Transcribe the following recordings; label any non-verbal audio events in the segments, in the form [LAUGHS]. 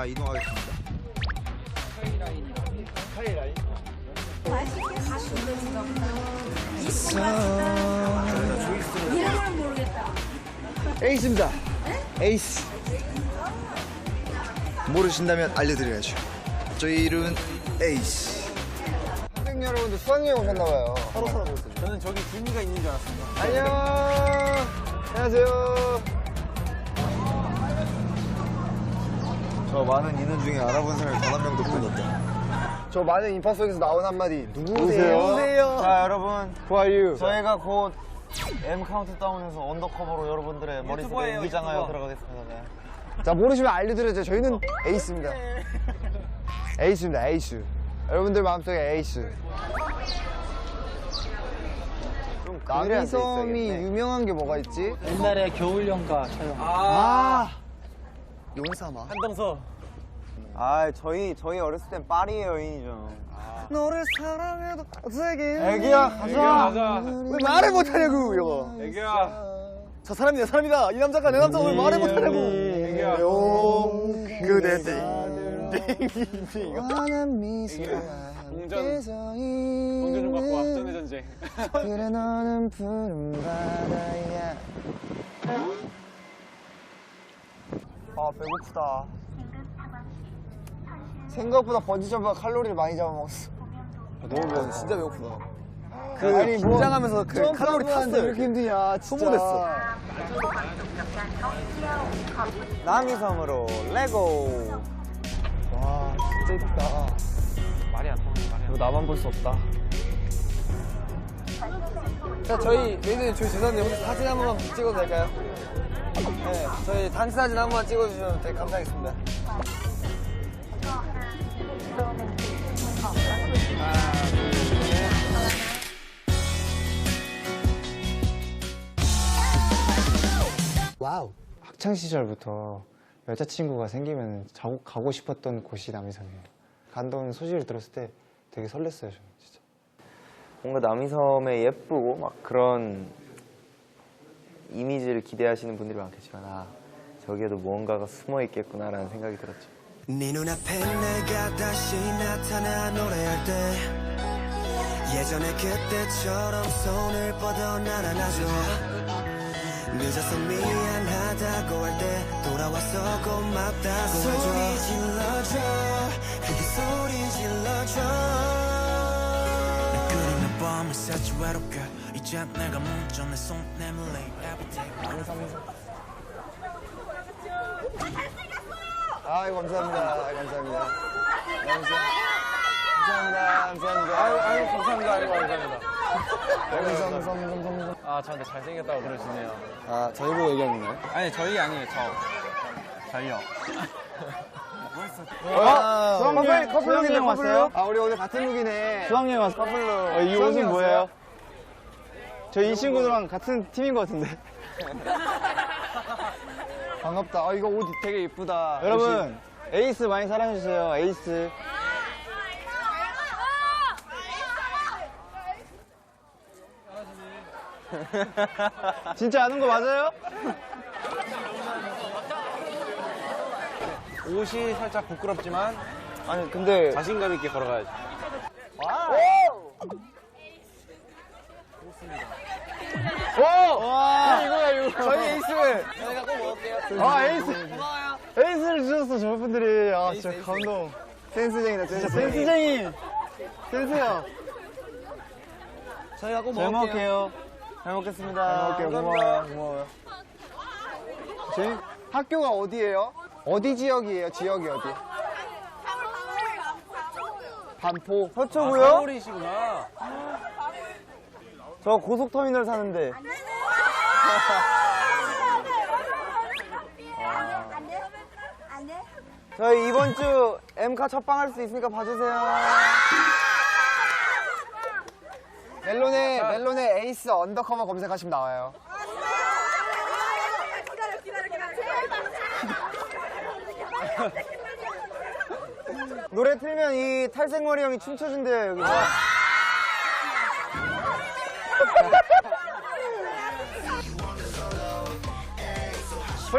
자 이동하겠습니다. 이름을 모르겠다. 에이스입니다. 에이스. 모르신다면 알려드려야죠. 저희 이름은 에이스. 학생 여러분들 수학여행 오셨나봐요. 서로 서로 있어요. 저는 저기 김이가 있는 줄 알았습니다. 안녕. 안녕하세요. 저 많은 인원 중에 알아본 사람이 단 한 명도 없으니까. 저 많은 인파 속에서 나온 한마디. 누구세요? 누구세요? 자, 여러분. Who are you? 저희가 곧 M 카운트다운에서 언더커버로 여러분들의 머릿속에 인기장하여 들어가겠습니다. 네. 자, 모르시면 알려드려죠. 저희는 에이스입니다. 에이스입니다, 에이스. 여러분들 마음속에 에이스. 남이섬이 유명한 게 뭐가 있지? 옛날에 겨울연가 촬영. 아! 용사마. 한동서. 아, 저희, 저희 어렸을 땐 파리의 여인이죠. 너를 사랑해도 어떻게 애기야, 가자. 왜 말을 못하냐고 이거 애기야. 저 사람이다 사람이다 이 남자가 내 남자 왜 말을 못하냐고 애기야. 용 그대 공전. 공전 좀 갖고 와, 전의 전쟁. 그래 너는 푸른 바다야 아 배고프다. 생각보다 번지점프가 칼로리를 많이 잡아먹었어. 너무 배워 진짜 배고프다. 그 아니 긴장하면서 그 칼로리 탔어요 이렇게. 힘드냐 소모됐어. 남이섬으로 레고. 와 진짜 이쁘다. 말이 안 통해, 말이 안 이거 나만 볼 수 없다. 자 저희 매니저님 저희 죄송한데 혹시 사진 한 번만 찍어도 될까요? 네 저희 단체 사진 한 번만 찍어주시면 되게 감사하겠습니다 와우. 학창 시절부터 여자친구가 생기면 자고 가고 싶었던 곳이 남이섬이에요. 간다는 소식을 들었을 때 되게 설렜어요, 저는 진짜. 뭔가 남이섬에 예쁘고 막 그런 이미지를 기대하시는 분들이 많겠지만 아 저기에도 무언가가 숨어 있겠구나라는 생각이 들었죠. 네 눈앞에 내가 다시 나타나 노래할 때 예전에 그때처럼 손을 뻗어 날 안아줘 늦어서 미안하다고 할 때 돌아와서 고맙다고 해줘 소리 질러줘. 크게 소리 질러줘. 내 그리는 밤을 새지 외롭게 이제 내가 묻죠 내손 내밀래 아이 감사합니다 아이, 감사합니다 감사합니다 감사합니다 아유, 아유, 감사합니다. 아유, 감사합니다. 감사합니다 아, 저한테 잘생겼다고 그러시네요. 아 저희 보고 얘기하는 거예요? 아니, 저희 아니에요, 저. 저희요. 아, 수학여행- 커플, 커플룩인데 수학여행 왔어요? 커플룩? 아 우리 오늘 같은 룩이네 수학여행 왔어. 커플룩 어, 이 옷은 뭐예요? 저 이 친구들랑 같은 팀인 것 같은데. [LAUGHS] 반갑다 아 이거 옷 되게 이쁘다 여러분, 에이스 많이 사랑해주세요, 에이스. [LAUGHS] 진짜 아는 거 맞아요? 옷이 살짝 부끄럽지만 아니 근데 자신감 있게 걸어가야 죠. 와, 이거야, 이거. 저희 에이스 저희가 꼭 먹을게요. 아, 에이스. 에이스를 주셨어, 저분들이. 아, 진짜 감동. 센스쟁이다 센스 센스쟁이. 센스요. 저희가 꼭잘 먹을게요. 잘 먹겠습니다. 오케이 고마워요 고마워요 저희 학교가 어디예요? 어디 지역이에요? 지역이 어디? 반포 서초구요? 서울이시구나. 저 고속터미널 사는데. 저희 이번 주 M카 첫방 할 수 있으니까 봐주세요. 멜론에 멜론에 에이스 언더커버 검색하시면 나와요 노래 틀면 이 탈색머리 형이 춤춰준대요, 여기서.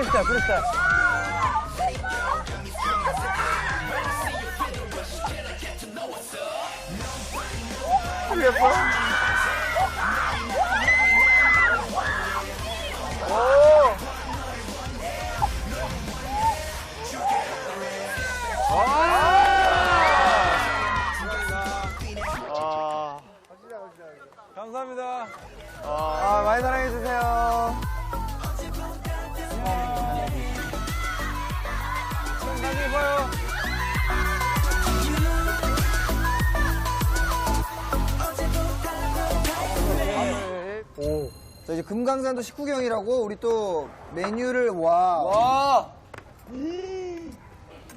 프리스타일, 프리스타일. 감사 자, 이제 금강산도 식후경이라고 우리 또 메뉴를 와. 와.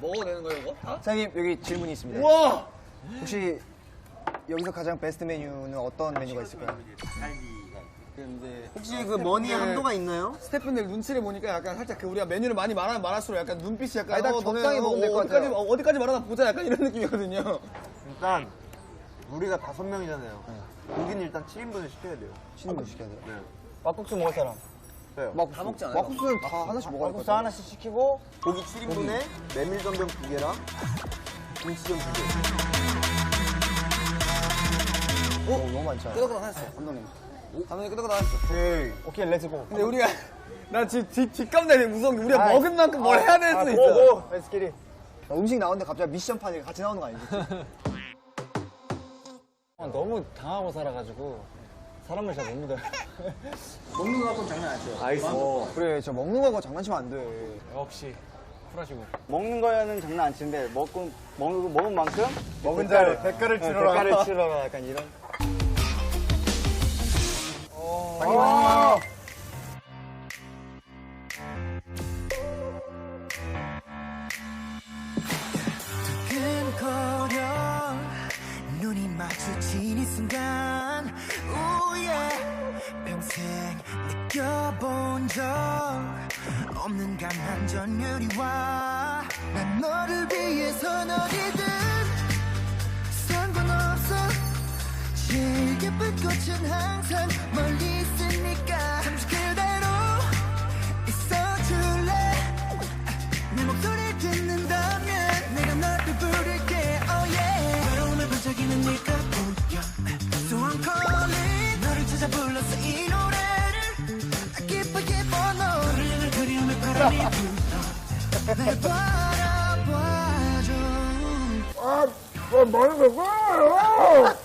먹어도 되는 거예요, 이거? 사장님, 여기 질문이 있습니다. 와. 혹시 여기서 가장 베스트 메뉴는 어떤 메뉴가 있을까요? 혹시 그 머니에 한도가 있나요? 스태프분들 눈치를 보니까 약간 살짝 그 우리가 메뉴를 많이 말하면 말할수록 약간 눈빛이 약간 아니, 딱 어, 적당히 먹으면 될것 어디까지, 같아요. 어, 어디까지 말하나 보자 약간 이런 느낌이거든요 일단 우리가 다섯 명이잖아요. 고기는 일단 7인분을 시켜야 돼요. 신분 시켜야 돼요. 막국수 먹을 사람. 막국수. 다 먹지 않아요? 막국수는 다 하나씩 먹어야 막국수 하나씩 시키고 고기 7인분에 메밀전병 두 개랑 김치전 두 개. 어, 너무 많죠. 끄덕끄덕 하셨어 감독님 감독님 끄덕끄덕 하셨어 오케이. 오케이 렛츠고. 근데 우리가 [LAUGHS] 나 지금 뒷, 뒷감당이 무서운 게 우리가 먹은 만큼 뭘 해야 될 수도 있어 고고. 렛츠끼리. 음식 나오는데 갑자기 미션판이 같이 나오는 거 아니지? [LAUGHS] 너무 당하고 살아가지고 사람을 잘 못 믿어요. [LAUGHS] 먹는 거 갖고는 장난 아니죠 어, 그래, 저 먹는 거하고 장난치면 안 돼. 역시 쿨하시고. 먹는 거에는 장난 안 치는데 먹고 먹는 먹은 만큼 먹은 자를 대가를 치러라. 대가를 치러라 약간 이런. 두근 전율이와 난 너를 위해선 어디든 상관없어. 제일 예쁜 꽃은 항상 멀리 있으니까 잠시 그대로 있어줄래? 내 목소리 듣는다면 내가 너를 부를게. Oh yeah. 외로움에 반짝이는 네가 보여 So I'm calling. 너를 찾아 불렀어 이 노래를. 기뻐 기뻐 너를 향한 그리움의 바람이 bom.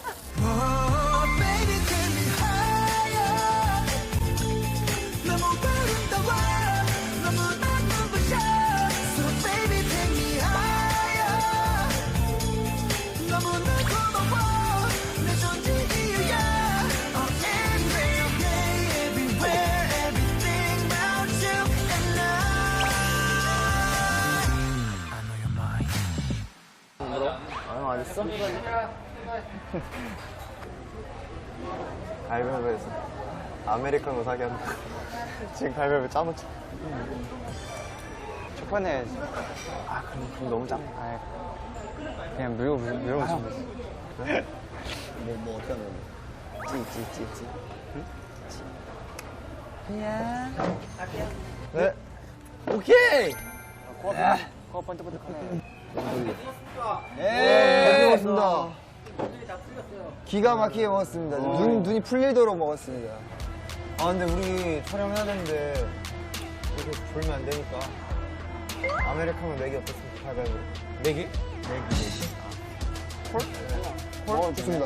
가위바위보에서 아메리카노 사게 한다. [LAUGHS] 지금 가위바위보 짜놓자. 초반에 아 그럼, 그럼 너무 짠. 아 그냥 물고 물고 싶어. 뭐 어떻게 하는 거? 찌찌찌찌. 오케이 코 번뜩번뜩 하네. 잘 먹었습니다. 기가 막히게 먹었습니다. 눈, 눈이 풀리도록 먹었습니다. 아 근데 우리 촬영해야 되는데 이렇게 졸면 안 되니까 아메리카노 4개 어떻습니까? 가위바위보. 내기? 어, 좋습니다.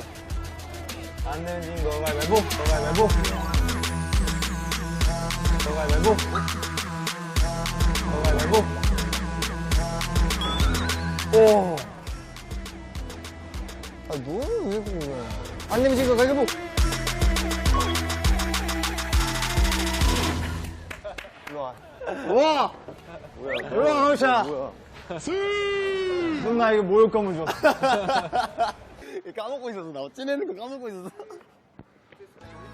안 내면 진거 가위바위보. 너 가위바위보. 너 가위바위보. 너 가위바위보. 오. 아, 너는 왜 그래? 안 내면 지금 가위바위보. 올라가 놓자. 넌나 이거 모욕감을 줬어. [LAUGHS] 까먹고 있었어 나 찌내는 거 까먹고 있었어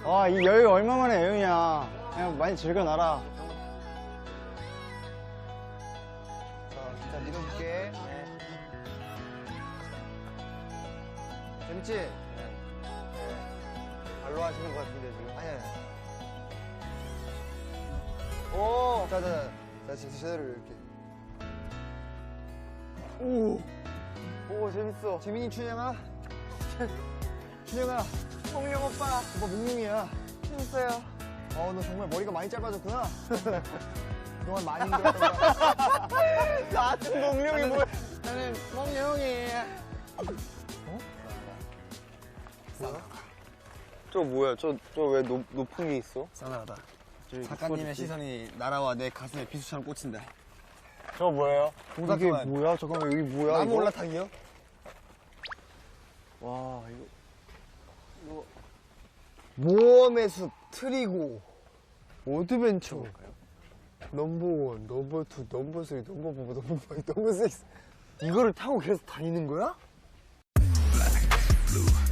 아, 이 여유 얼마만의 여유냐. 그냥 많이 즐겨놔라. 재밌지? 네. 발로 하시는 것 같은데 지금. 아니, 아니. 오! 자, 자, 지금 제대로 이렇게. 오 재밌어. 재민이 춘영아. [LAUGHS] 춘영아. 몽룡 오빠. 오빠 몽룡이야. 재밌어요. 어 너 정말 머리가 많이 짧아졌구나. 그동안 [LAUGHS] 많이 힘들었던 거야. 같은 몽룡이 뭐야? 나는 몽룡이. 저 뭐야? 저 저 왜 높은 게 있어? 싸늘하다. 작가님의 시선이 나라와 내 가슴에 비수처럼 꽂힌다. 저 뭐예요? 이게 뭐야? 잠깐만 여기 뭐야? 나무 올라타기요? 와 이거 모험의 숲 트리고 어드벤처 넘버 원, 넘버 투, 넘버 쓰리, 넘버 포, 넘버 파이, 넘버 식스 이거를 타고 계속 다니는 거야? 나쁜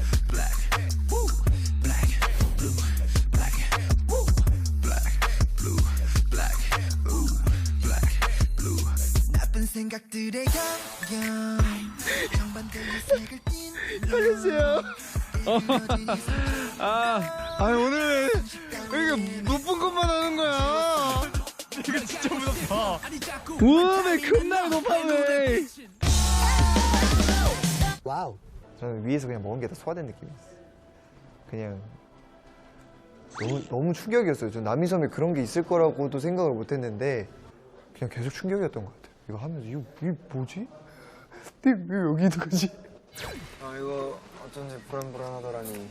생각들의 정반대의 색을 띤 [LAUGHS] 살려주세요 아니 오늘 왜 이렇게 높은 것만 하는 거야? 이거 진짜 무섭다. 우와, 왜 겁나 높아 왜? 와우 저는 위에서 그냥 먹은 게 다 소화된 느낌이었어요. 그냥 너무, 너무 충격이었어요. 저 남이섬에 그런 게 있을 거라고도 생각을 못 했는데 그냥 계속 충격이었던 것 같아요. 이거 하면서 이거, 이게 뭐지? [LAUGHS] 내가 왜 여기 있는 거지? 아 이거 어쩐지 불안불안하더라니.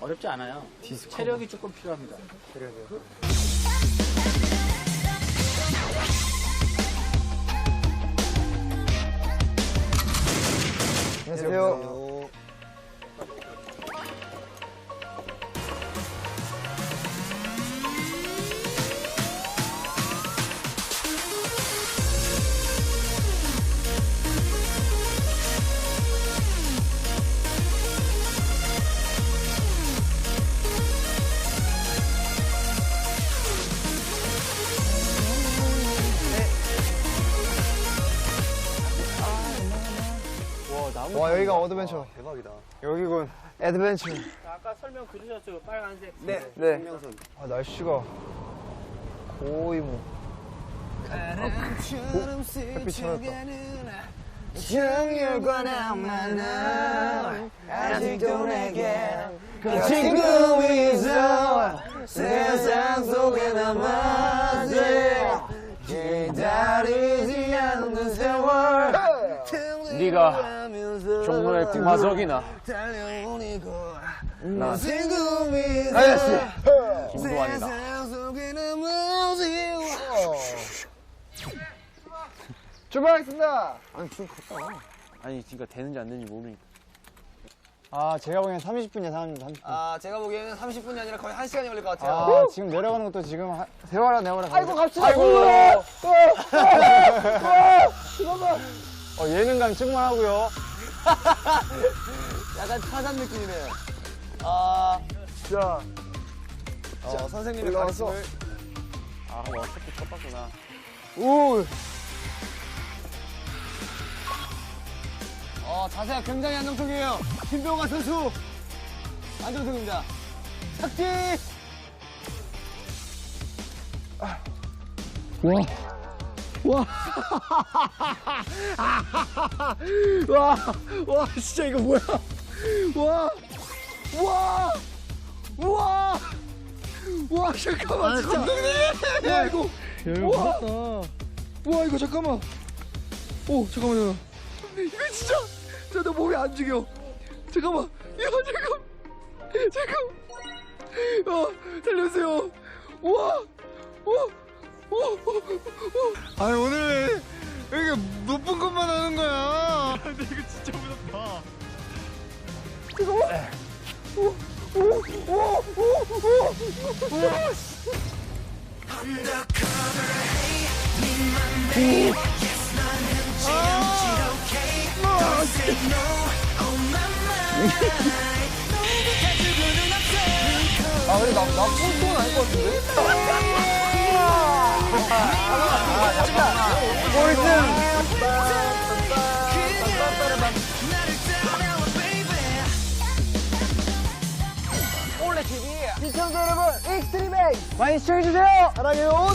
어렵지 않아요. 체력이 조금 필요합니다. 안녕하세요 와 여기가 어드벤처. 대박이다. 여기군. 애드벤처. 아까 설명 들으셨죠? 빨간색. 네. 아 날씨가 거의 뭐 햇빛 찾았다. 정열과 나만은 아직도 내게 그 친구 있어. 세상 속에 남아지 기다리지 않는 세월. 네가 종로의 구마적이나 나 아저씨. 김도환이다. 세상 속에 남아지 출발하겠습니다 아니 그러니까 되는지 안 되는지 모르니까. 아 제가 보기엔 30분이야 30분. 30분. 아 제가 보기에는 30분이 아니라 거의 1시간이 걸릴 것 같아요 아 지금 내려가는 것도 지금 한- 세월아 내월아. 아이고 갑시다 아이고. 어, 예능감 충만하고요. [LAUGHS] 약간 타잔 느낌이네 아 자, 어, 선생님의 가르침을 아 어떻게 쳤봤구나. 오. 어, 자세가 굉장히 안정적이에요. 김병화 선수. 안정적입니다. 착지! 와, [LAUGHS] 와, 진짜 이거 뭐야? 와, 와, 와, 와, 잠깐만, 진짜. 와, 이거, 와, 와, 이거 잠깐만. 오, 잠깐만요. 이거 진짜, 저내 몸이 안 죽여. 잠깐만, 야, 잠깐, 잠깐. 아, 살려주세요. 와, 와, 와, 와, 와. 아니 오늘 왜 이렇게 높은 것만 하는 거야? 근데 이거 진짜 무섭다. 아, 근데 나, 나 꼴등은 아닐 것 같은데? 시청자 여러분, 익스트림 에이 많이 시청해주세요! 사랑해요!